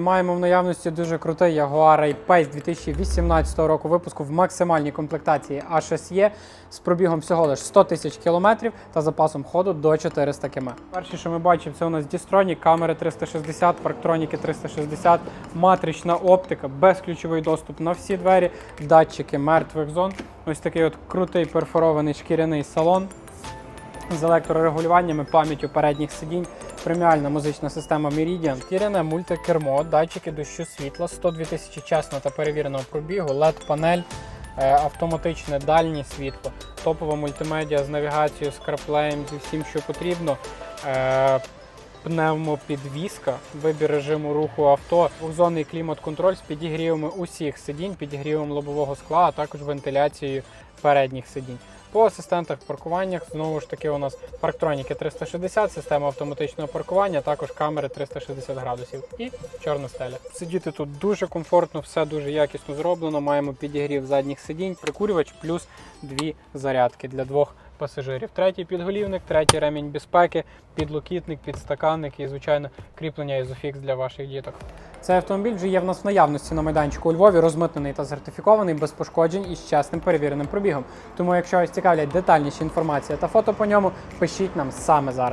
Маємо в наявності дуже крутий Jaguar I-Pace 2018 року випуску в максимальній комплектації A6E з пробігом всього лише 100 тисяч кілометрів та запасом ходу до 400 км. Перше, що ми бачимо, це у нас Distronic, камери 360, парктроніки 360, матрична оптика, безключовий доступ на всі двері, датчики мертвих зон. Ось такий от крутий перфорований шкіряний салон з електрорегулюваннями, пам'яттю передніх сидінь, преміальна музична система Meridian, шкіряне мультикермо, датчики дощу світла, 102 тисячі чесного та перевіреного пробігу, LED-панель, е, автоматичне дальнє світло, топова мультимедіа з навігацією, з CarPlay, зі всім, що потрібно. Пневмопідвізка, вибір режиму руху авто, двохзонний клімат-контроль з підігрівами усіх сидінь, підігрівом лобового скла, а також вентиляцією передніх сидінь. По асистентах паркування знову ж таки у нас парктроніки 360, система автоматичного паркування, також камери 360 градусів і чорна стеля. Сидіти тут дуже комфортно, все дуже якісно зроблено. Маємо підігрів задніх сидінь, прикурювач плюс дві зарядки для двох пасажирів. Третій підголівник, третій ремінь безпеки, підлокітник, підстаканник і, звичайно, кріплення ізофікс для ваших діток. Цей автомобіль вже є в нас в наявності на майданчику у Львові, розмитнений та сертифікований без пошкоджень і з чесним перевіреним пробігом. Тому, якщо вас цікавлять детальніші інформація та фото по ньому, пишіть нам саме зараз.